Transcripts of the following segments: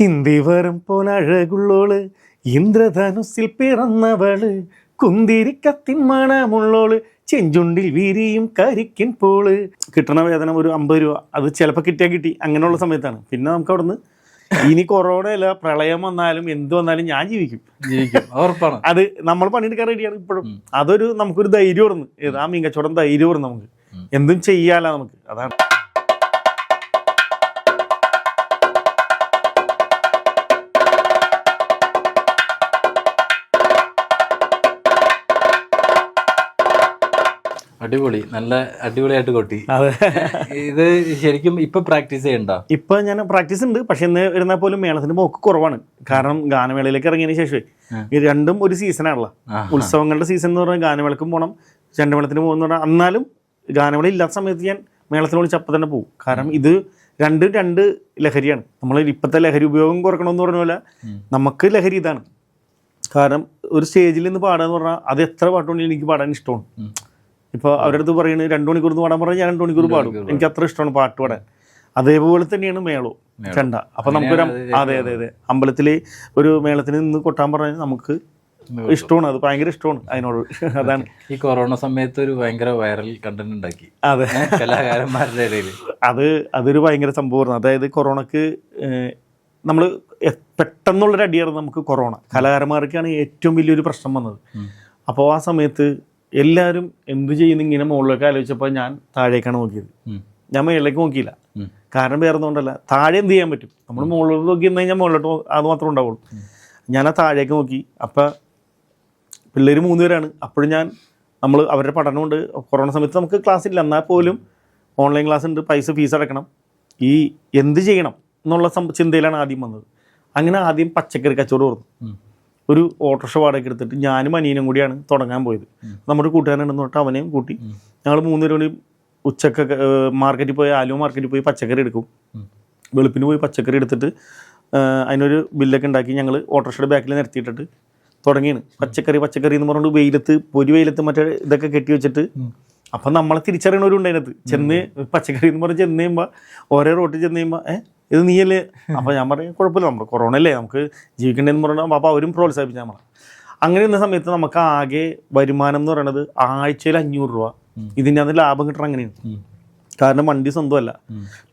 ഇന്തി വരും പോലഴകുള്ളോൾ ഇന്ദ്രധനുസിൽ പിറന്നവൾ കുന്തിരിക്കത്തിൻ മണമുള്ളോൾ ചെഞ്ചുണ്ടിൽ വീരിയും കരിക്കിൻ പോൾ. കിട്ടണ വേതനം ഒരു അമ്പത് രൂപ. അത് ചിലപ്പോൾ കിട്ടിയാൽ കിട്ടി. അങ്ങനെയുള്ള സമയത്താണ്. പിന്നെ നമുക്ക് അവിടുന്ന് ഇനി കൊറോണ അല്ല പ്രളയം വന്നാലും എന്ത് വന്നാലും ഞാൻ ജീവിക്കും. ജീവിക്കും. അത് ഉറപ്പാണ്. അത് നമ്മൾ പണിയെടുക്കാൻ റെഡിയാണ് ഇപ്പോഴും. അതൊരു നമുക്കൊരു ധൈര്യം ഓർന്ന് ആ മീൻ കച്ചവടം ധൈര്യം ഓർന്ന് നമുക്ക് എന്തും ചെയ്യാലോ നമുക്ക്. അതാണ്. അടിപൊളി നല്ല അടിപൊളിയായിട്ട് കൊട്ടി. അതെ. ഇത് ശരിക്കും ഇപ്പൊ പ്രാക്ടീസ് ചെയ്യണ്ട? ഇപ്പൊ ഞാൻ പ്രാക്ടീസ് ഉണ്ട് പക്ഷെ ഇന്ന് ഇരുന്നാൽ പോലും മേളത്തിന്റെ പോക്ക് കുറവാണ്. കാരണം ഗാനമേളയിലേക്ക് ഇറങ്ങിയതിന് ശേഷം രണ്ടും ഒരു സീസണാണല്ലോ ഉത്സവങ്ങളുടെ സീസൺ എന്ന് പറഞ്ഞാൽ ഗാനമേളക്കും പോകണം ചെണ്ടമേളത്തിന് പോകുന്ന പറഞ്ഞാൽ എന്നാലും ഗാനമേള ഇല്ലാത്ത സമയത്ത് ഞാൻ മേളത്തിന് വിളിച്ച് അപ്പം തന്നെ പോകും. കാരണം ഇത് രണ്ട് രണ്ട് ലഹരിയാണ്. നമ്മൾ ഇപ്പോഴത്തെ ലഹരി ഉപയോഗം കുറക്കണമെന്ന് പറഞ്ഞ പോലെ നമുക്ക് ലഹരി ഇതാണ്. കാരണം ഒരു സ്റ്റേജിൽ നിന്ന് പാടുക എന്ന് പറഞ്ഞാൽ അത് എത്ര പാട്ടുണ്ടെങ്കിൽ എനിക്ക് പാടാൻ ഇഷ്ടമാണ്. ഇപ്പോൾ അവരുടെ അടുത്ത് പറയുന്നത് രണ്ട് മണിക്കൂർ പാടാൻ പറഞ്ഞാൽ ഞാൻ രണ്ട് മണിക്കൂർ പാടും. എനിക്ക് അത്ര ഇഷ്ടമാണ് പാട്ട് പാടാൻ അതേപോലെ തന്നെയാണ് മേളോ ചെണ്ട. അപ്പം നമുക്കൊരു അതെ അതെ അതെ. അമ്പലത്തിൽ ഒരു മേളത്തിന് നിന്ന് കൊട്ടാൻ പറഞ്ഞാൽ നമുക്ക് ഇഷ്ടമാണ്. അത് ഭയങ്കര ഇഷ്ടമാണ് അതിനോട്. അതാണ്. ഈ കൊറോണ സമയത്ത് ഒരു ഭയങ്കര വൈറൽ കണ്ടന്റ് ഉണ്ടാക്കി. അതെ. കലാകാരന്മാരുടെ ഇടയിൽ അത് അതൊരു ഭയങ്കര സംഭവമായിരുന്നു അതായത് കൊറോണക്ക് നമ്മൾ പെട്ടെന്നുള്ളൊരു അടിയായിരുന്നു നമുക്ക് കൊറോണ. കലാകാരന്മാർക്കാണ് ഏറ്റവും വലിയൊരു പ്രശ്നം വന്നത്. അപ്പോൾ ആ സമയത്ത് എല്ലാവരും എന്ത് ചെയ്യുന്നു ഇങ്ങനെ മുകളിലേക്ക് ആലോചിച്ചപ്പോൾ ഞാൻ താഴേക്കാണ് നോക്കിയത്. ഞാൻ മേളിലേക്ക് നോക്കിയില്ല. കാരണം വേറെ ഒന്നുകൊണ്ടല്ല താഴെ എന്ത് ചെയ്യാൻ പറ്റും? നമ്മൾ മുകളിലോട്ട് നോക്കി നിന്ന് കഴിഞ്ഞാൽ മുകളിലോട്ട് അത് മാത്രമേ ഉണ്ടാവുള്ളൂ. ഞാൻ ആ താഴേക്ക് നോക്കി. അപ്പം പിള്ളേർ മൂന്ന് പേരാണ്. അപ്പോഴും ഞാൻ നമ്മൾ അവരുടെ പഠനമുണ്ട്. കൊറോണ സമയത്ത് നമുക്ക് ക്ലാസ് ഇല്ല. എന്നാൽ പോലും ഓൺലൈൻ ക്ലാസ് ഉണ്ട്. പൈസ ഫീസ് അടക്കണം. ഈ എന്ത് ചെയ്യണം എന്നുള്ള ചിന്തയിലാണ് ആദ്യം വന്നത്. അങ്ങനെ ആദ്യം പച്ചക്കറി കച്ചവടം ഓർന്നു. ഒരു ഓട്ടോറിക്ഷ വാടക എടുത്തിട്ട് ഞാനും അനിയനും കൂടിയാണ് തുടങ്ങാൻ പോയത്. നമ്മുടെ കൂട്ടുകാരനുണ്ടെന്ന് പറഞ്ഞിട്ട് അവനെയും കൂട്ടി. ഞങ്ങൾ മൂന്നുപേരും കൂടി ഉച്ചക്കൊക്കെ മാർക്കറ്റിൽ പോയി ആലുവ മാർക്കറ്റിൽ പോയി പച്ചക്കറി എടുക്കും. വെളുപ്പിന് പോയി പച്ചക്കറി എടുത്തിട്ട് അതിനൊരു ബില്ലൊക്കെ ഉണ്ടാക്കി ഞങ്ങൾ ഓട്ടോറിക്ഷയുടെ ബാക്കിൽ നിരത്തിയിട്ടിട്ട് തുടങ്ങിയാണ് പച്ചക്കറി പച്ചക്കറി എന്ന് പറഞ്ഞുകൊണ്ട് വെയിലത്ത് പൊരി വെയിലത്ത് മറ്റേ ഇതൊക്കെ കെട്ടി വെച്ചിട്ട് അപ്പം നമ്മളെ തിരിച്ചറിയണവരുണ്ട് അതിനകത്ത്. ചെന്ന് പച്ചക്കറി എന്ന് പറഞ്ഞ് ചെന്ന് കഴിയുമ്പോൾ ഓരോ റോട്ടിൽ ചെന്ന് കഴിയുമ്പോൾ ഏഹ് ഇത് നീയല്ലേ? അപ്പോൾ ഞാൻ പറയും കുഴപ്പമില്ല. നമ്മൾ കൊറോണ അല്ലേ നമുക്ക് ജീവിക്കേണ്ടതെന്ന് പറഞ്ഞാൽ അപ്പോൾ അവരും പ്രോത്സാഹിപ്പിച്ച നമ്മളെ അങ്ങനെ ഇരുന്ന സമയത്ത് നമുക്ക് ആകെ വരുമാനം എന്ന് പറയുന്നത് ആഴ്ചയിൽ അഞ്ഞൂറ് രൂപ. ഇതിന്റെ അത് ലാഭം കിട്ടണം അങ്ങനെയാണ്. കാരണം വണ്ടി സ്വന്തമല്ല.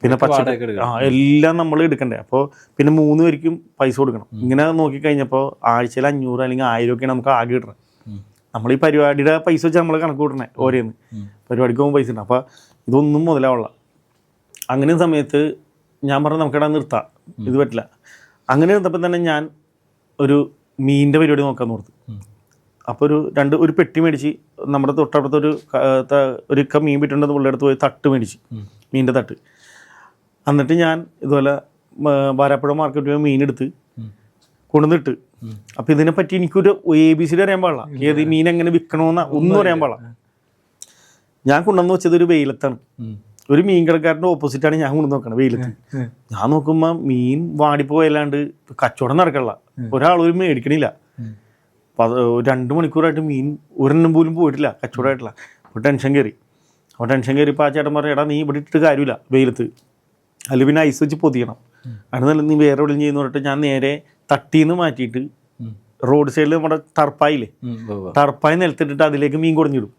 പിന്നെ പച്ചക്കറി. ആ എല്ലാം നമ്മൾ എടുക്കണ്ടേ. അപ്പോൾ പിന്നെ മൂന്ന് പേർക്കും പൈസ കൊടുക്കണം. ഇങ്ങനെ നോക്കിക്കഴിഞ്ഞപ്പോൾ ആഴ്ചയിൽ അഞ്ഞൂറ് അല്ലെങ്കിൽ ആയിരം ഒക്കെയാണ് നമുക്ക് ആകെ കിട്ടണം. നമ്മൾ ഈ പരിപാടിയുടെ പൈസ വെച്ച് നമ്മൾ കണക്ക് കൂട്ടണേ ഓരോന്ന്. പരിപാടിക്ക് പോകുമ്പോൾ പൈസ ഉണ്ട്. അപ്പോൾ ഇതൊന്നും മുതലാവുള്ള അങ്ങനെ സമയത്ത് ഞാൻ പറഞ്ഞു നമുക്കിടാൻ നിർത്താം. ഇത് പറ്റില്ല. അങ്ങനെ നിർത്തപ്പോൾ തന്നെ ഞാൻ ഒരു മീനിന്റെ പരിപാടി നോക്കാൻ ഓർത്തു. അപ്പോൾ ഒരു രണ്ട് ഒരു പെട്ടി മേടിച്ച് നമ്മുടെ തൊട്ടടുത്ത ഒരു ഒരു ഇക്ക മീൻ വിട്ടുണ്ടെന്ന് പുള്ളിയുടെ അടുത്ത് പോയി തട്ട് മേടിച്ച്. മീനിന്റെ തട്ട്. എന്നിട്ട് ഞാൻ ഇതുപോലെ വാരാപ്പുഴ മാർക്കറ്റിൽ പോയി മീനെടുത്ത് കൊണ്ടുവന്നിട്ട് അപ്പം ഇതിനെപ്പറ്റി എനിക്കൊരു എ ബി സി അറിയാൻ പാടില്ല. ഏത് മീൻ എങ്ങനെ വിൽക്കണമെന്ന ഒന്നും അറിയാൻ പാടില്ല. ഞാൻ കൊണ്ടുവന്ന് വെച്ചത് ഒരു വെയിലത്താണ്. ഒരു മീൻ കടക്കാരന്റെ ഓപ്പോസിറ്റാണ് ഞാൻ കൊണ്ടു നോക്കണത് വെയിലത്ത്. ഞാൻ നോക്കുമ്പോൾ മീൻ വാടിപ്പോയല്ലാണ്ട് കച്ചവടം നടക്കണില്ല ഒരാളൊരു ഒരു മേടിക്കണില്ല. രണ്ട് മണിക്കൂറായിട്ട് മീൻ ഒരെണ്ണം പോലും പോയിട്ടില്ല കച്ചവടമായിട്ടില്ല. അപ്പോൾ ടെൻഷൻ കയറി അപ്പോൾ ടെൻഷൻ കയറിയപ്പോൾ ആ ചേട്ടൻ പറഞ്ഞു എടാ നീ ഇവിടെ ഇട്ടിട്ട് കാര്യമില്ല വെയിലത്ത്. അതിൽ പിന്നെ ഐസ് വെച്ച് പൊതിയണം. അത് നല്ല നീ വേറെ എവിടെയും ചെയ്യുന്ന പറഞ്ഞിട്ട് ഞാൻ നേരെ തട്ടീന്ന് മാറ്റിയിട്ട് റോഡ് സൈഡിൽ നമ്മുടെ ടർപ്പായില്ലേ ടർപ്പായി നിലത്തിട്ടിട്ട് അതിലേക്ക് മീൻ കുടഞ്ഞിടും.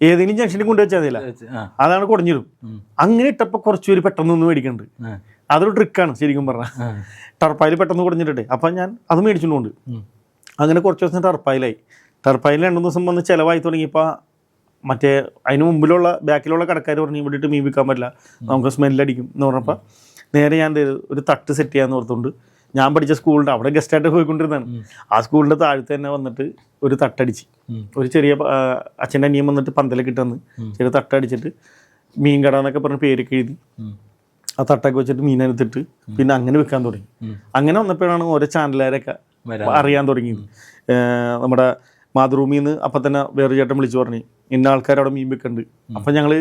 ഏതെങ്കിലും ജംഗ്ഷനിൽ കൊണ്ടുവച്ചാൽ മതിയല്ല അതാണ് കുറഞ്ഞിടും അങ്ങനെ ഇട്ടപ്പോൾ കുറച്ച് പേര് പെട്ടെന്ന് ഒന്ന് മേടിക്കുന്നുണ്ട് അതൊരു ട്രിക്കാണ് ശരിക്കും പറഞ്ഞാൽ ടർപ്പായിൽ പെട്ടെന്ന് കുറഞ്ഞിട്ടുണ്ട് അപ്പം ഞാൻ അത് മേടിച്ചുകൊണ്ട് അങ്ങനെ കുറച്ച് ദിവസം ടർപ്പായിലായി. ടർപ്പായിൽ രണ്ട് ദിവസം വന്ന് ചിലവായി തുടങ്ങിയപ്പോൾ മറ്റേ അതിന് മുമ്പിലുള്ള ബാക്കിലുള്ള കടക്കാർ പറഞ്ഞു ഇവിടെ ഇട്ട് മീൻ വിൽക്കാൻ പറ്റില്ല. നമുക്ക് സ്മെല്ലടിക്കും എന്ന് പറഞ്ഞപ്പോൾ നേരെ ഞാൻ ഒരു തട്ട് സെറ്റ് ചെയ്യാമെന്ന് ഓർത്തുകൊണ്ട് ഞാൻ പഠിച്ച സ്കൂളിന്റെ അവിടെ ഗസ്റ്റായിട്ട് പോയിക്കൊണ്ടിരുന്നതാണ്. ആ സ്കൂളിന്റെ താഴത്ത് തന്നെ വന്നിട്ട് ഒരു തട്ടടിച്ച് ഒരു ചെറിയ അച്ഛന്റെ അനിയം വന്നിട്ട് പന്തലൊക്കെ ഇട്ടന്ന്. ചെറിയ തട്ടടിച്ചിട്ട് മീൻ കട എന്നൊക്കെ പറഞ്ഞ് പേരൊക്കെ എഴുതി. ആ തട്ടൊക്കെ വെച്ചിട്ട് മീൻ എടുത്തിട്ട് പിന്നെ അങ്ങനെ വെക്കാൻ തുടങ്ങി. അങ്ങനെ വന്നപ്പോഴാണ് ഓരോ ചാനലുകാരൊക്കെ അറിയാൻ തുടങ്ങിയത് നമ്മുടെ മാതൃഭൂമിയിൽ നിന്ന് അപ്പം തന്നെ വേറെ ചേട്ടൻ വിളിച്ചു പറഞ്ഞു ഇന്ന ആൾക്കാർ അവിടെ മീൻ വെക്കുന്നുണ്ട് അപ്പം ഞങ്ങൾ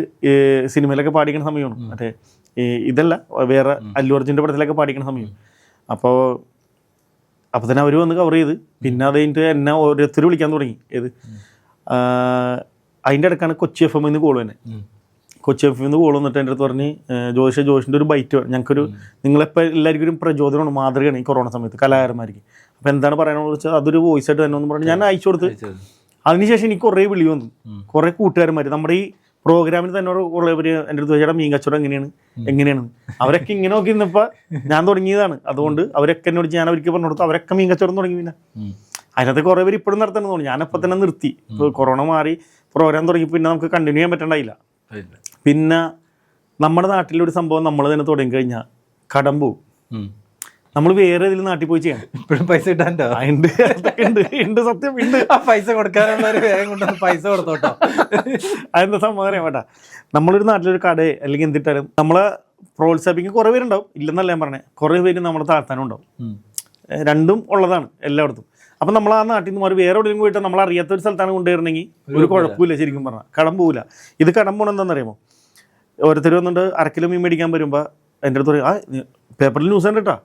സിനിമയിലൊക്കെ പാടിക്കുന്ന സമയമാണ്. മറ്റേ ഇതല്ല വേറെ അല്ലു അർജുന്റെ പടത്തിലൊക്കെ പാടിക്കുന്ന സമയം. അപ്പോൾ അപ്പോൾ തന്നെ അവർ വന്ന് കവർ ചെയ്ത്. പിന്നെ അത് കഴിഞ്ഞിട്ട് എന്നെ ഓരോരുത്തർ വിളിക്കാൻ തുടങ്ങി. ഏത്? അതിന്റെ ഇടക്കാണ് കൊച്ചി എഫ് എമ്മിൽ നിന്ന് കോൾ തന്നെ കൊച്ചി എഫ് നിന്ന് കോൾ വന്നിട്ട് എന്റെ അടുത്ത് പറഞ്ഞ് ജോഷ ജോഷിന്റെ ഒരു ബൈറ്റ് ഞങ്ങൾക്കൊരു നിങ്ങളെപ്പോൾ എല്ലാവർക്കും ഒരു പ്രചോദനമാണ് മാതൃകയാണ് ഈ കൊറോണ സമയത്ത് കലാകാരന്മാർക്ക്. അപ്പോൾ എന്താണ് പറയാനുള്ളത് വെച്ചാൽ അതൊരു വോയിസ് ആയിട്ട് തന്നെ ഒന്ന് പറഞ്ഞു ഞാൻ അയച്ചു കൊടുത്ത്. അതിനുശേഷം എനിക്ക് കുറേ വിളി വന്നു. കുറേ കൂട്ടുകാരന്മാർ നമ്മുടെ ഈ പ്രോഗ്രാമിൽ തന്നെ കുറേ പേര് എന്റെ അടുത്ത് ചേട്ടാ മീൻ കച്ചവടം എങ്ങനെയാണ്? എങ്ങനെയാണ്? അവരൊക്കെ ഇങ്ങനെ നോക്കി നിന്നപ്പോൾ ഞാൻ തുടങ്ങിയതാണ്. അതുകൊണ്ട് അവരൊക്കെ എന്നോട് ഞാൻ അവർക്ക് പറഞ്ഞു കൊടുത്തു. അവരൊക്കെ മീൻ കച്ചവടം തുടങ്ങി പിന്നെ. അതിനകത്ത് കുറേ പേര് ഇപ്പോഴും നടത്തണമെന്ന് തോന്നി ഞാനപ്പോൾ തന്നെ നിർത്തി. ഇപ്പോൾ കൊറോണ മാറി പ്രോഗ്രാം തുടങ്ങി പിന്നെ നമുക്ക് കണ്ടിന്യൂ ചെയ്യാൻ പറ്റണ്ടായില്ല. പിന്നെ നമ്മുടെ നാട്ടിലൊരു സംഭവം നമ്മൾ തന്നെ തുടങ്ങി കഴിഞ്ഞാൽ കടം പോകും ഉം. നമ്മൾ വേറെ ഇതിൽ നാട്ടിൽ പോയി ചെയ്യാം. ഇപ്പോഴും പൈസ കിട്ടാൻ ഉണ്ട്. ഉണ്ട്. ഉണ്ട്. സത്യം ഉണ്ട്. ആ പൈസ കൊടുക്കാനുള്ള ഒരു വേഗം കൊണ്ട് പൈസ കൊടുത്തോട്ടോ. അതെന്താ സംഭവം അറിയാം വേട്ടാ നമ്മളൊരു നാട്ടിലൊരു കട അല്ലെങ്കിൽ എന്തിട്ടാലും നമ്മളെ പ്രോത്സാഹിപ്പിക്കാൻ കുറേ പേരുണ്ടാവും. ഇല്ലെന്നല്ല ഞാൻ പറഞ്ഞത് കുറേ പേര് നമ്മുടെ താഴ്ത്താനും ഉണ്ടാവും. രണ്ടും ഉള്ളതാണ് എല്ലായിടത്തും. അപ്പം നമ്മൾ ആ നാട്ടിൽ നിന്ന് മാറി വേറെ എവിടെയെങ്കിലും പോയിട്ട് നമ്മൾ അറിയാത്ത ഒരു സ്ഥലത്താണ് കൊണ്ടുവരണമെങ്കിൽ ഒരു കുഴപ്പമില്ല. ശരിക്കും പറഞ്ഞാൽ കടം പോവില്ല. ഇത് കടം പോകണം എന്താണെന്നറിയുമോ? ഓരോരുത്തർ വന്നിട്ട് അരക്കിലോ മീൻ മേടിക്കാൻ വരുമ്പോൾ എന്റെ അടുത്ത് പറയും ആ പേപ്പറിൽ ന്യൂസ് ഉണ്ട് കേട്ടോ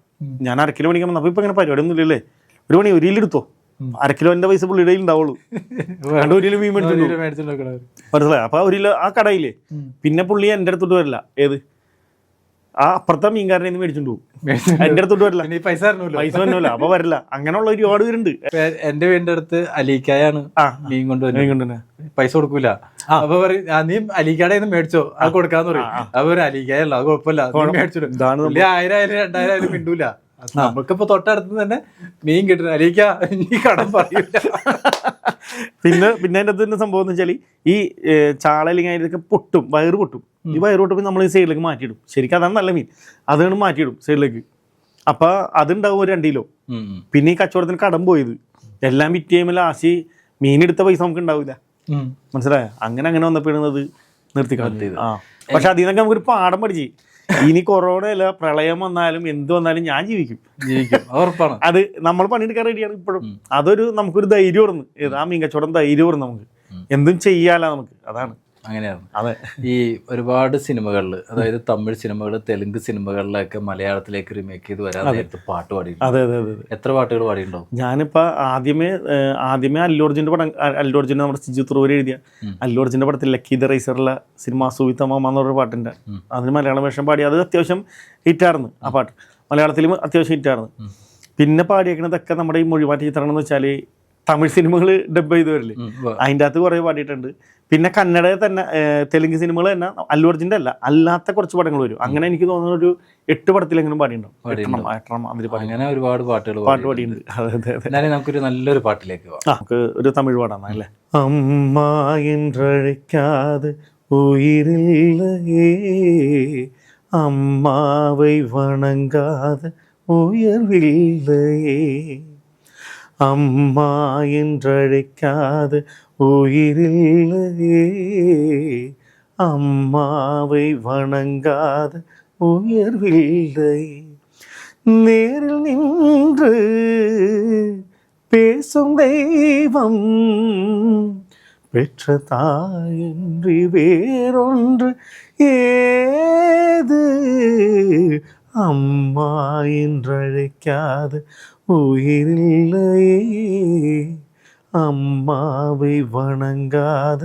ഞാൻ അരക്കിലോ മേടിക്കാൻ വന്നു അപ്പോൾ ഇപ്പം ഇങ്ങനെ പരിപാടിയൊന്നും ഇല്ലല്ലേ? ഒരു മണി ഒരു എടുത്തോ അരക്കിലോ എന്റെ പൈസ പുള്ളിയുടെ കയ്യിൽ ഉണ്ടാവുള്ളൂ രണ്ട് ഒരു കിലോ മീൻ മേടിച്ചു. മനസ്സിലായി? അപ്പോൾ ഒരു ആ കടയില്ലേ? പിന്നെ പുള്ളി എന്റെ അടുത്തോട്ട് വരില്ല. ഏത്? ആ അപ്പുറത്തെ മീൻകാരനെ നിന്ന് മേടിച്ചോണ്ട് പോകും. എന്റെ അടുത്തോട്ട് വരില്ല. പൈസ പൈസ തന്നെയല്ല അപ്പൊ വരില്ല. അങ്ങനെയുള്ള ഒരുപാട് പേരുണ്ട്. എന്റെ വീടിന്റെ അടുത്ത് അലീക്കായാണ് മീൻ കൊണ്ടുവരുന്നത്. മീൻ കൊണ്ടുവന്ന പൈസ കൊടുക്കൂല. അപ്പൊ പറയും നീ അലീക്കാടെ നിന്ന് മേടിച്ചോ. അത് കൊടുക്കാന്ന് പറയും. അപ്പൊ അലീക്കായല്ല അത് കുഴപ്പമില്ല. നീ മേടിച്ചോ ഇതാണ് പുള്ളി ആയിരം ആയാലും രണ്ടായിരം ആയാലും മിണ്ടൂല നമുക്കിപ്പോ തൊട്ടടുത്ത് തന്നെ മീൻ കിട്ടുന്ന അലീക്ക നീ കടം പറയൂ പിന്നെ പിന്നെ അതിന്റെ തന്നെ സംഭവം എന്ന് വെച്ചാൽ ഈ ചാളലിങ്ങ അതിലൊക്കെ പൊട്ടും വയറ് പൊട്ടും. ഈ വയറ് പൊട്ടുമ്പോൾ നമ്മൾ ഈ സൈഡിലേക്ക് മാറ്റിയിടും. ശരിക്കും അതാണ് നല്ല മീൻ. അതാണ് മാറ്റിയിടും സൈഡിലേക്ക്. അപ്പൊ അതുണ്ടാവും ഒരു രണ്ട് കിലോ. പിന്നെ ഈ കച്ചവടത്തിന് കടം പോയത്. എല്ലാം വിറ്റ് ചെയ്യുമ്പോൾ ആശി മീൻ എടുത്ത പൈസ നമുക്ക് ഉണ്ടാവില്ല മനസ്സിലായ? അങ്ങനെ അങ്ങനെ വന്നപ്പോഴത് നിർത്തി കളഞ്ഞത്. പക്ഷെ അതിൽ നിന്നൊക്കെ നമുക്കൊരു പാഠം പഠിച്ച്. ഇനി കൊറോണ അല്ല പ്രളയം വന്നാലും എന്ത് വന്നാലും ഞാൻ ജീവിക്കും. ജീവിക്കും. അത് ഉറപ്പാണ്. അത് നമ്മൾ പണിയെടുക്കാൻ റെഡിയാണ് ഇപ്പോഴും. അതൊരു നമുക്കൊരു ധൈര്യം ഓർന്ന് ആ മീൻ കച്ചവടം ധൈര്യം ഓർന്ന് നമുക്ക് എന്തും ചെയ്യാലാ നമുക്ക്. അതാണ്. അങ്ങനെയാണ് അതെ. ഈ ഒരുപാട് സിനിമകളിൽ അതായത് തമിഴ് സിനിമകൾ തെലുങ്ക് സിനിമകളിലൊക്കെ മലയാളത്തിലേക്ക് റിമേക്ക് ചെയ്ത് വരാൻ നേരത്ത് പാട്ട് പാടി അതെ അതെ അതെ എത്ര പാട്ടുകൾ പാടിയിട്ടുണ്ടാവും? ഞാനിപ്പോൾ ആദ്യമേ ആദ്യമേ അല്ലു അർജുന്റെ പടം അ- അല്ലു നമ്മുടെ സിജു ത്രൂര് എഴുതിയ. അല്ലു അർജുന്റെ പടത്തിൽ ലക്കി ദ റൈസറിലെ സിനിമ സുവിത്തമ്മ എന്ന് പറഞ്ഞൊരു പാട്ടുണ്ട്. അതിന് മലയാളം വേഷം പാടി അത് അത്യാവശ്യം ഹിറ്റായിരുന്നു ആ പാട്ട്. മലയാളത്തിലും അത്യാവശ്യം ഹിറ്റായിരുന്നു. പിന്നെ പാടിയേക്കുന്നതൊക്കെ നമ്മുടെ ഈ മൊഴിമാറ്റി എന്ന് വെച്ചാൽ തമിഴ് സിനിമകൾ ഡബ് ചെയ്ത് വരില്ലേ ഉം, ഉവ്വ്. അതിൻ്റെ അകത്ത് കുറേ പാടിയിട്ടുണ്ട് പിന്നെ കന്നഡ തന്നെ ഏഹ്, തെലുങ്ക് സിനിമകൾ തന്നെ അല്ലു അർജുൻ്റെ അല്ല അല്ലാത്ത കുറച്ച് പടങ്ങൾ വരും അങ്ങനെ എനിക്ക് തോന്നുന്ന ഒരു എട്ട് പടത്തിലെങ്കിലും പാടിയിട്ടുണ്ടാവും എട്ടെണ്ണം എട്ടെണ്ണം അതിൽ പാടി അങ്ങനെ ഒരുപാട് പാട്ടുകൾ പാട്ട് പാടിയിട്ടുണ്ട് അതെ അതെ അതെ എന്നാലും നമുക്കൊരു നല്ലൊരു പാട്ടിലേക്ക് പോവാം ആ നമുക്ക് ഒരു തമിഴ് പാടാണ് അല്ലേ അമ്മ என்றழைக்காது உயிரில்லையே அம்மாவை வணங்காத உயர்வில்லையே அம்மா என்றழைக்காது உயிரில்லையே. அம்மாவை வணங்காத உயர்வில்லை. நேரில் நின்று பேசும் தெய்வம் பெற்ற தாயின்றி வேறொன்று. ஏது அம்மா என்றழைக்காத உயிரில்லையே அம்மாவை வணங்காத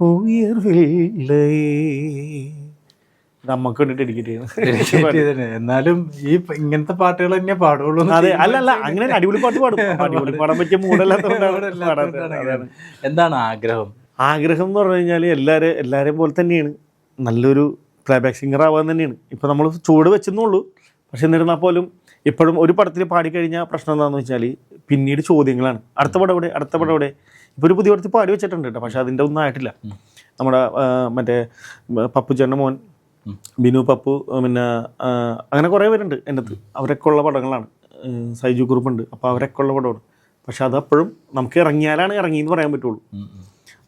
ഉയർവില്ലേ നമുക്ക് വേണ്ടി ഡെഡിക്കേറ്റ് Dedicate ചെയ്തതിന്. എന്നാലും ഈ പ- ഇങ്ങനത്തെ പാട്ടുകൾ തന്നെ പാടുള്ളൂ എന്ന് അതെ അല്ല അല്ല അങ്ങനെ അടിപൊളി പാട്ട് പാടും അടിപൊളി പാടാൻ പറ്റിയ മൂടല്ലാത്തതുകൊണ്ടാണ് തീരുമാനിച്ചത് അങ്ങനെ. എന്താണ് ആഗ്രഹം ആഗ്രഹം എന്ന് പറഞ്ഞു കഴിഞ്ഞാൽ എല്ലാവരും എല്ലാവരെയും പോലെ തന്നെയാണ് നല്ലൊരു പ്ലേബാക്ക് സിംഗർ ആവാൻ തന്നെയാണ്. ഇപ്പം നമ്മൾ ചൂട് വെച്ചെന്നുള്ളൂ പക്ഷെ എന്നിരുന്നാൽ പോലും ഇപ്പോഴും ഒരു പടത്തിൽ പാടിക്കഴിഞ്ഞാൽ പ്രശ്നം എന്താണെന്ന് വെച്ചാൽ പിന്നീട് ചോദ്യങ്ങളാണ്. അടുത്ത പടം എവിടെ? അടുത്ത പടം എവിടെ? ഇപ്പോൾ ഒരു പുതിയ പടത്തിൽ പാടി വെച്ചിട്ടുണ്ട് കേട്ടോ. പക്ഷെ അതിന്റെ ഒന്നും ആയിട്ടില്ല. നമ്മുടെ മറ്റേ പപ്പു ചേട്ടന്റെ മോൻ ബിനു പപ്പു പിന്നെ അങ്ങനെ കുറേ പേരുണ്ട് എന്റെ അടുത്ത്. അവരൊക്കെ ഉള്ള പടങ്ങളാണ്. സൈജു കുറുപ്പുണ്ട് അപ്പോൾ അവരൊക്കെ ഉള്ള പടമാണ്. പക്ഷെ അതപ്പോഴും അപ്പോഴും നമുക്ക് ഇറങ്ങിയാലാണ് ഇറങ്ങി എന്ന് പറയാൻ പറ്റുള്ളൂ.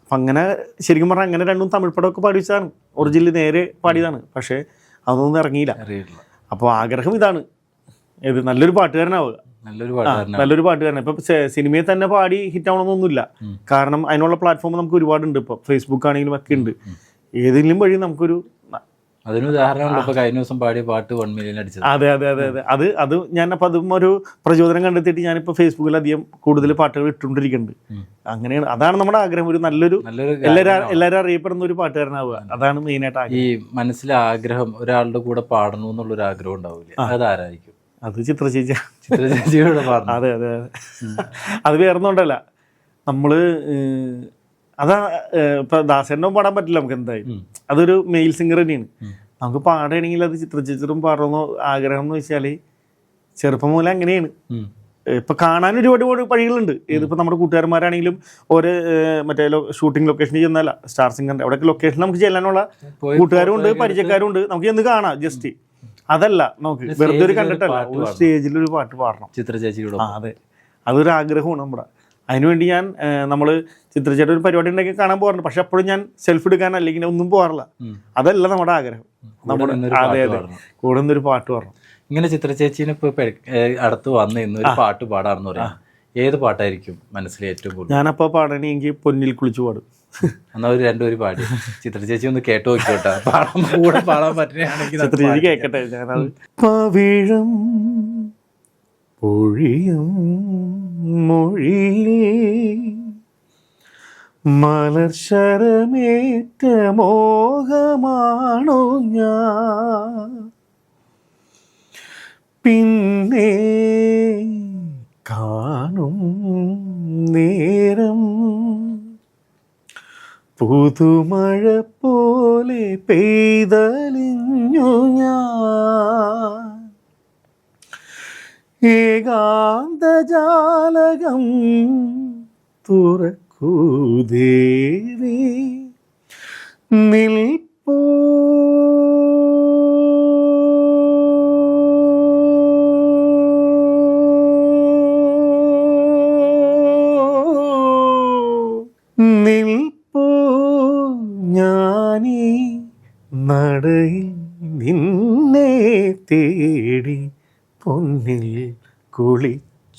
അപ്പം അങ്ങനെ ശരിക്കും പറഞ്ഞാൽ അങ്ങനെ രണ്ടും തമിഴ് പടമൊക്കെ പാടിച്ചതാണ് ഒറിജിനലി ഒറിജിനൽ നേരെ പാടിയതാണ്. പക്ഷേ അതൊന്നും ഇറങ്ങിയില്ല. അപ്പോൾ ആഗ്രഹം ഇതാണ്. ഇത് നല്ലൊരു പാട്ടുകാരനാവുക. നല്ലൊരു നല്ലൊരു പാട്ടുകാരൻ ഇപ്പം സിനിമയെ സിനിമയിൽ തന്നെ പാടി ഹിറ്റ് ആവണമെന്നൊന്നുമില്ല കാരണം അതിനുള്ള പ്ലാറ്റ്ഫോം നമുക്ക് ഒരുപാടുണ്ട്. ഇപ്പൊ ഫേസ്ബുക്ക് ആണെങ്കിലും ഒക്കെ ഉണ്ട്. ഏതെങ്കിലും വഴി നമുക്കൊരു അതിന് ഉദാഹരണമാണ് ഇപ്പൊ കഴിഞ്ഞ ദിവസം പാടിയ പാട്ട് വൺ മില്യൺ അടിച്ചത്. അതെ അതെ അതെ അതെ. അത് അത് ഞാൻ അപ്പം അതും ഒരു പ്രചോദനം കണ്ടെത്തിയിട്ട് ഞാനിപ്പോൾ ഫേസ്ബുക്കിൽ അധികം കൂടുതൽ പാട്ടുകൾ ഇട്ടുകൊണ്ടിരിക്കുന്നുണ്ട്. അങ്ങനെയാണ്. അതാണ് നമ്മുടെ ആഗ്രഹം. ഒരു നല്ലൊരു എല്ലാവരും. എല്ലാവരും അറിയപ്പെടുന്ന ഒരു പാട്ടുകാരനാവുക. അതാണ് മെയിനായിട്ട് ആഗ്രഹം ഈ മനസ്സിലെ ആഗ്രഹം ഒരാളുടെ കൂടെ പാടണം എന്നുള്ളൊരു ആഗ്രഹം ഉണ്ടാവില്ല. അതാരായിരിക്കും അത് ചിത്രചേച്ചി ചിത്രചേച്ചിയുടെ പാടണം. അതെ അതെ അതെ. അത് വേറൊന്നുകൊണ്ടല്ല നമ്മൾ ഏഹ്, അതാ ഇപ്പൊ ദാസേനും പാടാൻ പറ്റില്ല നമുക്ക് എന്തായാലും. അതൊരു മെയിൽ സിംഗർ തന്നെയാണ്. നമുക്ക് പാടുകയാണെങ്കിൽ അത് ചിത്ര ചിത്രം പാടണമെന്നോ ആഗ്രഹം എന്ന് വെച്ചാൽ ചെറുപ്പം മുതലേ അങ്ങനെയാണ്. ഇപ്പൊ കാണാൻ ഒരുപാട് ഒരുപാട് വഴികളുണ്ട്. ഇതിപ്പോ നമ്മുടെ കൂട്ടുകാരന്മാരാണെങ്കിലും ഒരു മറ്റേ ഷൂട്ടിംഗ് ലൊക്കേഷനിൽ ചെന്നല്ല. സ്റ്റാർ സിംഗറിന്റെ അവിടെ ലൊക്കേഷൻ നമുക്ക് ചെല്ലാനുള്ള കൂട്ടുകാരും ഉണ്ട് പരിചയക്കാരും ഉണ്ട് നമുക്ക് എന്ത് കാണാം ജസ്റ്റ് അതല്ല നമുക്ക് വെറുതെ ഒരു കണ്ടിട്ടല്ല. ഒരു സ്റ്റേജിൽ ഒരു പാട്ട് പാടണം. ചിത്ര ചേച്ചിയുടെ അതെ. അതൊരു ആഗ്രഹമാണ് നമ്മുടെ. അതിനുവേണ്ടി ഞാൻ നമ്മൾ ചിത്രച്ചേട്ട ഒരു പരിപാടി ഉണ്ടെങ്കിൽ കാണാൻ പോകാറുണ്ട്. പക്ഷെ അപ്പോഴും ഞാൻ സെൽഫ് എടുക്കാൻ അല്ലെങ്കിൽ ഒന്നും പോകാറില്ല. അതല്ല നമ്മുടെ ആഗ്രഹം. നമ്മുടെ അതെ അതെ. കൂടെ നിന്നൊരു പാട്ട് പാടണം. ഇങ്ങനെ ചിത്ര ചേച്ചീനെ ഇപ്പൊ ഇപ്പൊ ഇട- അടുത്ത് വന്ന് ഇന്ന് ഒരു പാട്ട് പാടാണെന്ന് പറയാം. ഏത് പാട്ടായിരിക്കും മനസ്സിൽ ഏറ്റവും കൂടുതൽ? ഞാനപ്പോൾ പാടണെങ്കിൽ പൊന്നിൽ കുളിച്ചു പാടും. എന്നാ ഒരു രണ്ടുപേര് പാടി. ചിത്ര ചേച്ചി ഒന്ന് കേട്ട് നോക്കിയോട്ടാ പാടാൻ കൂടെ പാടാൻ പറ്റുകയാണെങ്കിൽ ചിത്രചേച്ചി. കേൾക്കട്ടെ ഞാനത് പവിഴം പൊഴിയും മലർ മലർശരമേറ്റ മോഹമാണോ ഞാൻ? പിന്നെ കാണും നേരം പുതുമഴ പോലെ പെയ്തലിഞ്ഞു ഞാൻ. ഏകാന്തജാലകം തുറക്കൂ ദേവി. നിൽപ്പൂ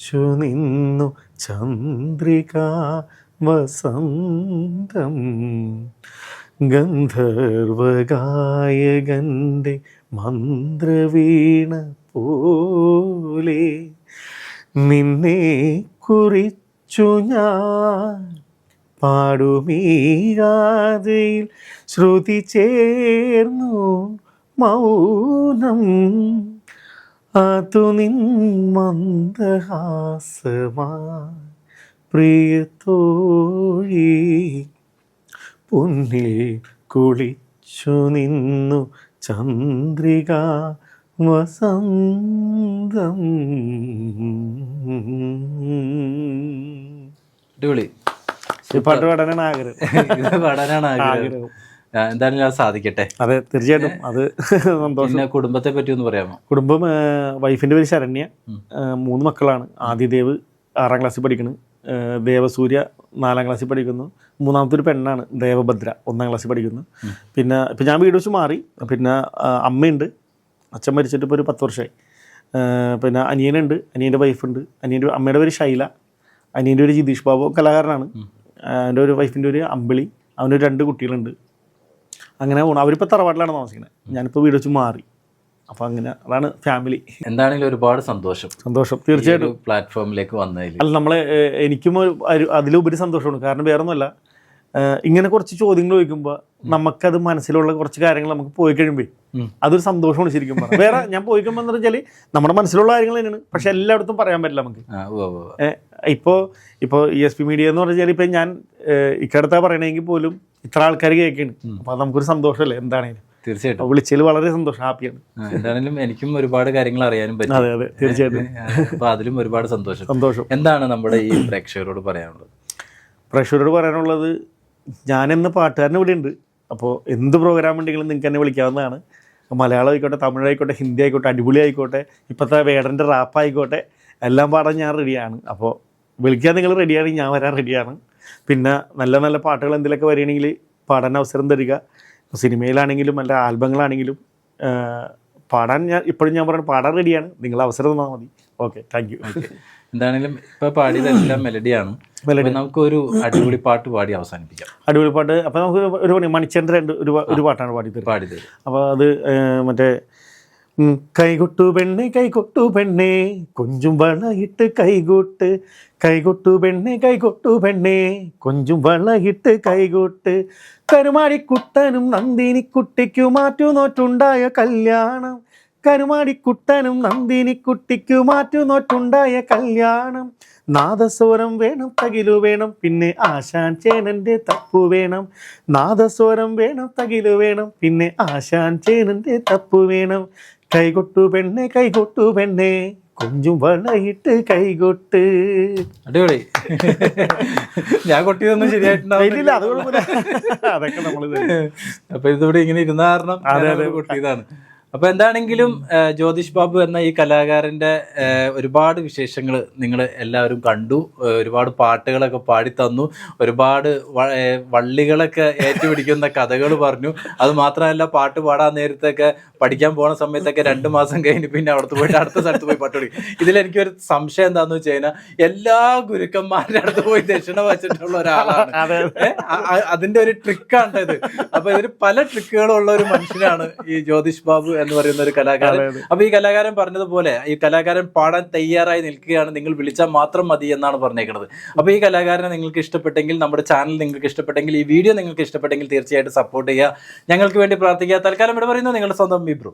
കുളിച്ചു നിന്നു ചന്ദ്രിക വസന്തം. ഗന്ധർവഗായകന്റെ മന്ത്രവീണ പോലെ നിന്നെ കുറിച്ചു ഞാൻ പാടുമീരാതയിൽ ശ്രുതി ചേർന്നു മൗനം. അതു നിൻ മന്ദഹാസമാ പ്രിയത്തോഴി പൊന്നിൽ കുളിച്ചു നിന്നു ചന്ദ്രിക വസന്തം. അടിപൊളി. പാട്ട് പാടാനാണ് ആഗ്രഹം. പാടാനാണ് ആഗ്രഹം. എന്തായാലും അത് സാധിക്കട്ടെ. അതെ തീർച്ചയായിട്ടും. അത് സന്തോഷം. കുടുംബത്തെ പറ്റി ഒന്ന് പറയാമോ? കുടുംബം വൈഫിന്റെ പേര് ശരണ്യ. മൂന്ന് മക്കളാണ്. ആദിദേവ് ആറാം ക്ലാസ്സിൽ പഠിക്കുന്നു. ദേവസൂര്യ നാലാം ക്ലാസ്സിൽ പഠിക്കുന്നു. മൂന്നാമത്തെ ഒരു പെണ്ണാണ് ദേവഭദ്ര ഒന്നാം ക്ലാസ്സിൽ പഠിക്കുന്നു. പിന്നെ ഇപ്പം ഞാൻ വീട് വെച്ച് മാറി. പിന്നെ അമ്മയുണ്ട്. അച്ഛൻ മരിച്ചിട്ട് ഇപ്പോൾ ഒരു പത്ത് വർഷമായി പിന്നെ അനിയനുണ്ട്. അനിയന്റെ വൈഫുണ്ട്. അനിയന്റെ അമ്മയുടെ പേര് ശൈല. അനിയന്റെ ഒരു ജിതീഷ് ബാബു കലാകാരനാണ്. എന്റെ ഒരു വൈഫിന്റെ ഒരു അമ്പിളി. അവനൊരു രണ്ട് കുട്ടികളുണ്ട്. അങ്ങനെ പോകണം അവരിപ്പോൾ തറവാട്ടിലാണ് താമസിക്കുന്നത് ഞാനിപ്പോൾ വീട് വെച്ച് മാറി. അപ്പോൾ അങ്ങനെ അതാണ് ഫാമിലി എന്താണെങ്കിലും ഒരുപാട് സന്തോഷം. സന്തോഷം തീർച്ചയായിട്ടും. പ്ലാറ്റ്ഫോമിലേക്ക് വന്നതിൽ. അല്ല നമ്മളെ എനിക്കും അതിലുപരി സന്തോഷമാണ്. കാരണം വേറെ ഒന്നുമല്ല ഇങ്ങനെ കുറച്ച് ചോദ്യങ്ങൾ ചോദിക്കുമ്പോൾ നമുക്കത് മനസ്സിലുള്ള കുറച്ച് കാര്യങ്ങൾ നമുക്ക് പോയി കഴിയുമ്പോൾ അതൊരു സന്തോഷമാണ് ശരിക്കും പറഞ്ഞാൽ വേറെ ഞാൻ പോയി കഴിയുമ്പോൾ എന്ന് വെച്ചാൽ നമ്മുടെ മനസ്സിലുള്ള കാര്യങ്ങൾ തന്നെയാണ്. പക്ഷെ എല്ലായിടത്തും പറയാൻ പറ്റില്ല നമുക്ക്. ഇപ്പോൾ ഇപ്പോൾ ഇ എസ് പി മീഡിയ എന്ന് പറഞ്ഞാൽ ഇപ്പം ഞാൻ ഇക്കടത്താ പറയണമെങ്കിൽ പോലും ഇത്ര ആൾക്കാർ കേൾക്കുന്നുണ്ട് അപ്പോൾ നമുക്കൊരു സന്തോഷമല്ലേ എന്താണെങ്കിലും തീർച്ചയായിട്ടും. വിളിച്ചതിൽ വളരെ സന്തോഷം ഹാപ്പിയാണ്. എന്താണെങ്കിലും എനിക്കും ഒരുപാട് കാര്യങ്ങൾ അറിയാനും പറ്റും. അതെ അതെ തീർച്ചയായിട്ടും. അപ്പോൾ അതിലും ഒരുപാട് സന്തോഷം. സന്തോഷം. എന്താണ് നമ്മുടെ ഈ പ്രേക്ഷകരോട് പറയാനുള്ളത്? പ്രേക്ഷകരോട് പറയാനുള്ളത് ഞാനെന്ന് പാട്ടുകാരൻ ഇവിടെ ഉണ്ട് അപ്പോൾ എന്ത് പ്രോഗ്രാം ഉണ്ടെങ്കിലും നിങ്ങൾക്ക് എന്നെ വിളിക്കാവുന്നതാണ്. മലയാളം ആയിക്കോട്ടെ തമിഴ് ആയിക്കോട്ടെ ഹിന്ദി ആയിക്കോട്ടെ അടിപൊളി ആയിക്കോട്ടെ ഇപ്പോഴത്തെ വേടന്റെ റാപ്പ് ആയിക്കോട്ടെ എല്ലാം പാടാൻ ഞാൻ റെഡിയാണ് അപ്പോൾ വിളിക്കാൻ നിങ്ങൾ റെഡിയാണെങ്കിൽ ഞാൻ വരാൻ റെഡിയാണ് പിന്നെ നല്ല നല്ല പാട്ടുകൾ എന്തെങ്കിലുമൊക്കെ വരികയാണെങ്കിൽ പാടാൻ അവസരം തരിക. സിനിമയിലാണെങ്കിലും അല്ല ആൽബങ്ങളാണെങ്കിലും പാടാൻ ഞാൻ ഇപ്പോഴും ഞാൻ പറയുന്നത് പാടാൻ റെഡിയാണ് നിങ്ങൾ അവസരം തന്നാൽ മതി. ഓക്കെ താങ്ക് യു എന്താണെങ്കിലും ഇപ്പൊ പാടിയതെല്ലാം മെലഡിയാണ് മെലഡി നമുക്ക് ഒരു അടിപൊളി പാട്ട് പാടി അവസാനിപ്പിക്കാം. അടിപൊളി പാട്ട്. അപ്പോൾ നമുക്ക് ഒരു പണി മണിച്ചേന്റെ രണ്ട് ഒരു ഒരു പാട്ടാണ് പാടി പാടിയത് പാടി അപ്പോൾ അത് മറ്റേ കൈകൊട്ടു പെണ്ണെ കൈകൊട്ടു പെണ്ണെ കൊഞ്ചും വളയിട്ട് കൈകൂട്ട്. കൈകൊട്ടു പെണ്ണെ കൈകൊട്ടു പെണ്ണെ കൊഞ്ചും വളയിട്ട് കൈകൊട്ട്. കരുമാടിക്കുട്ടനും നന്ദിനിക്കുട്ടിക്കു മാറ്റു നോറ്റുണ്ടായ കല്യാണം. കരുമാടിക്കുട്ടനും നന്ദിനിക്കുട്ടിക്കു മാറ്റു നോറ്റുണ്ടായ കല്യാണം. നാദസ്വരം വേണം തകിലു വേണം പിന്നെ ആശാൻ ചേനന്റെ തപ്പു വേണം. നാദസ്വരം വേണം തകിലു വേണം പിന്നെ ആശാൻ ചേനന്റെ തപ്പു വേണം. കൈകൊട്ടു പെണ്ണെ കൈകൊട്ടു പെണ്ണെ. കൊഞ്ചും വളയിട്ട് കൈകൊട്ട്. അടിപൊളി. ഞാൻ കൊട്ടിയതൊന്നും ശരിയായിട്ടുണ്ടാവില്ല കുഴപ്പമില്ല അതൊക്കെ നമ്മൾ അപ്പൊ ഇതിവിടെ ഇങ്ങനെ ഇരുന്ന കാരണം അതെ, കൊട്ടിയതാണ്. അപ്പൊ എന്താണെങ്കിലും ജ്യോതിഷ് ബാബു എന്ന ഈ കലാകാരന്റെ ഒരുപാട് വിശേഷങ്ങൾ നിങ്ങൾ എല്ലാവരും കണ്ടു. ഒരുപാട് പാട്ടുകളൊക്കെ പാടി തന്നു ഒരുപാട് വള്ളികളൊക്കെ ഏറ്റുപിടിക്കുന്ന കഥകൾ പറഞ്ഞു. അത് മാത്രമല്ല പാട്ട് പാടാൻ നേരത്തൊക്കെ പഠിക്കാൻ പോണ സമയത്തൊക്കെ രണ്ട് മാസം കഴിഞ്ഞ് പിന്നെ അവിടുത്തെ പോയിട്ട് അടുത്ത സ്ഥലത്ത് പോയി പാട്ട് പഠിക്കും. ഇതിലെനിക്കൊരു സംശയം എന്താന്ന് വെച്ച് കഴിഞ്ഞാൽ എല്ലാ ഗുരുക്കന്മാരുടെ അടുത്ത് പോയി ദക്ഷിണ വച്ചിട്ടുള്ള ഒരാളാണ്. അതിന്റെ ഒരു ട്രിക്കാണ് ഇത് അപ്പൊ ഇതിൽ പല ട്രിക്കുകളുള്ള ഒരു മനുഷ്യനാണ് ഈ ജ്യോതിഷ് ബാബു എന്ന് പറയുന്ന ഒരു കലാകാരൻ. അപ്പൊ ഈ കലാകാരൻ പറഞ്ഞതുപോലെ ഈ കലാകാരൻ പാടാൻ തയ്യാറായി നിൽക്കുകയാണ്. നിങ്ങൾ വിളിച്ചാൽ മാത്രം മതി എന്നാണ് പറഞ്ഞേക്കുന്നത് അപ്പൊ ഈ കലാകാരനെ നിങ്ങൾക്ക് ഇഷ്ടപ്പെട്ടെങ്കിൽ നമ്മുടെ ചാനൽ നിങ്ങൾക്ക് ഇഷ്ടപ്പെട്ടെങ്കിൽ ഈ വീഡിയോ നിങ്ങൾക്ക് ഇഷ്ടപ്പെട്ടെങ്കിൽ തീർച്ചയായിട്ടും സപ്പോർട്ട് ചെയ്യുക. ഞങ്ങൾക്ക് വേണ്ടി പ്രാർത്ഥിക്കുക. തൽക്കാലം ഇവിടെ പറയുന്നു. നിങ്ങളുടെ സ്വന്തം വിബ്രു.